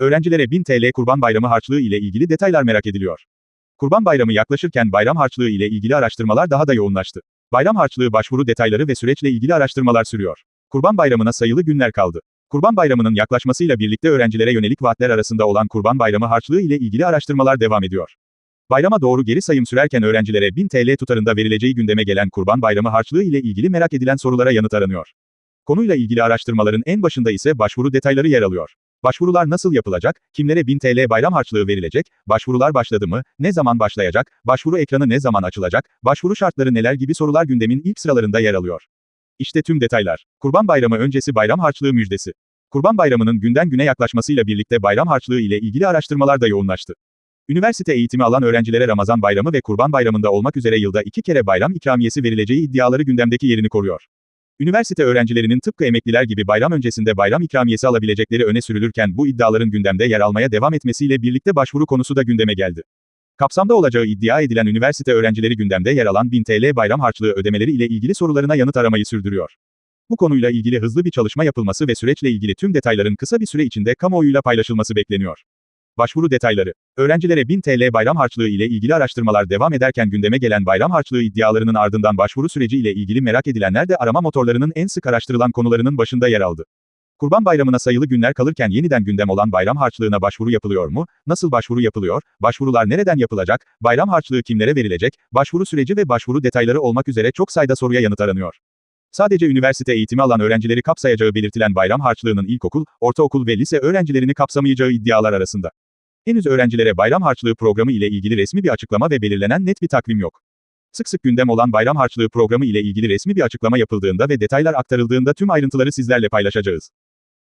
Öğrencilere 1000 TL Kurban Bayramı harçlığı ile ilgili detaylar merak ediliyor. Kurban Bayramı yaklaşırken bayram harçlığı ile ilgili araştırmalar daha da yoğunlaştı. Bayram harçlığı başvuru detayları ve süreçle ilgili araştırmalar sürüyor. Kurban Bayramı'na sayılı günler kaldı. Kurban Bayramı'nın yaklaşmasıyla birlikte öğrencilere yönelik vaatler arasında olan Kurban Bayramı harçlığı ile ilgili araştırmalar devam ediyor. Bayrama doğru geri sayım sürerken öğrencilere 1000 TL tutarında verileceği gündeme gelen Kurban Bayramı harçlığı ile ilgili merak edilen sorulara yanıt aranıyor. Konuyla ilgili araştırmaların en başında ise başvuru detayları yer alıyor. Başvurular nasıl yapılacak, kimlere 1000 TL bayram harçlığı verilecek, başvurular başladı mı, ne zaman başlayacak, başvuru ekranı ne zaman açılacak, başvuru şartları neler gibi sorular gündemin ilk sıralarında yer alıyor. İşte tüm detaylar. Kurban Bayramı öncesi bayram harçlığı müjdesi. Kurban Bayramı'nın günden güne yaklaşmasıyla birlikte bayram harçlığı ile ilgili araştırmalar da yoğunlaştı. Üniversite eğitimi alan öğrencilere Ramazan Bayramı ve Kurban Bayramı'nda olmak üzere yılda iki kere bayram ikramiyesi verileceği iddiaları gündemdeki yerini koruyor. Üniversite öğrencilerinin tıpkı emekliler gibi bayram öncesinde bayram ikramiyesi alabilecekleri öne sürülürken bu iddiaların gündemde yer almaya devam etmesiyle birlikte başvuru konusu da gündeme geldi. Kapsamda olacağı iddia edilen üniversite öğrencileri gündemde yer alan 1000 TL bayram harçlığı ödemeleri ile ilgili sorularına yanıt aramayı sürdürüyor. Bu konuyla ilgili hızlı bir çalışma yapılması ve süreçle ilgili tüm detayların kısa bir süre içinde kamuoyuyla paylaşılması bekleniyor. Başvuru detayları. Öğrencilere 1000 TL bayram harçlığı ile ilgili araştırmalar devam ederken gündeme gelen bayram harçlığı iddialarının ardından başvuru süreci ile ilgili merak edilenler de arama motorlarının en sık araştırılan konularının başında yer aldı. Kurban Bayramı'na sayılı günler kalırken yeniden gündem olan bayram harçlığına başvuru yapılıyor mu? Nasıl başvuru yapılıyor? Başvurular nereden yapılacak? Bayram harçlığı kimlere verilecek? Başvuru süreci ve başvuru detayları olmak üzere çok sayıda soruya yanıt aranıyor. Sadece üniversite eğitimi alan öğrencileri kapsayacağı belirtilen bayram harçlığının ilkokul, ortaokul ve lise öğrencilerini kapsamayacağı iddialar arasında. Henüz öğrencilere bayram harçlığı programı ile ilgili resmi bir açıklama ve belirlenen net bir takvim yok. Sık sık gündem olan bayram harçlığı programı ile ilgili resmi bir açıklama yapıldığında ve detaylar aktarıldığında tüm ayrıntıları sizlerle paylaşacağız.